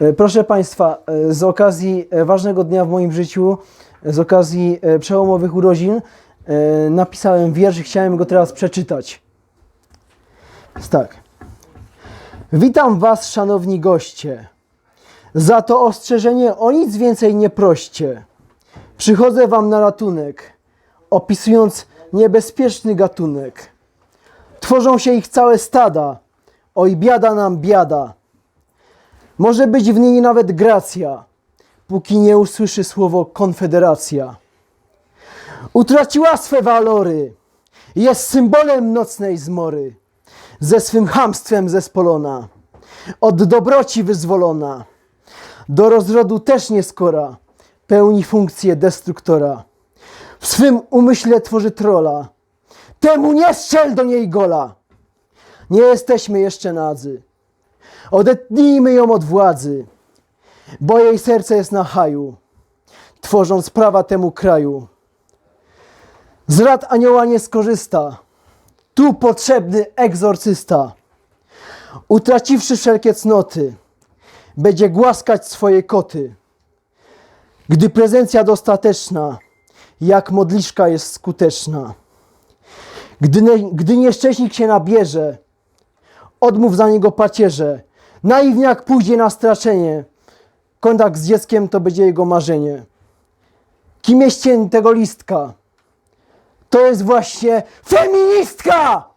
E, Proszę Państwa, e, z okazji e, ważnego dnia w moim życiu, z okazji przełomowych urodzin, napisałem wiersz i chciałem go teraz przeczytać. Jest tak. Witam Was, szanowni goście. Za to ostrzeżenie o nic więcej nie proście. Przychodzę Wam na ratunek, opisując niebezpieczny gatunek. Tworzą się ich całe stada. Oj, biada nam biada. Może być w niej nawet gracja, póki nie usłyszy słowo konfederacja. Utraciła swe walory, jest symbolem nocnej zmory, ze swym chamstwem zespolona, od dobroci wyzwolona, do rozrodu też nieskora, pełni funkcję destruktora. W swym umyśle tworzy trola, temu nie strzel do niej gola. Nie jesteśmy jeszcze nadzy. Odetnijmy ją od władzy, bo jej serce jest na haju, tworząc prawa temu kraju. Z rad anioła nie skorzysta, tu potrzebny egzorcysta. Utraciwszy wszelkie cnoty, będzie głaskać swoje koty. Gdy prezencja dostateczna, jak modliszka jest skuteczna. Gdy, gdy nieszczęśnik się nabierze, odmów za niego pacierze. Naiwniak pójdzie na straszenie. Kontakt z dzieckiem to będzie jego marzenie. Kim jest cień tego listka? To jest właśnie feministka!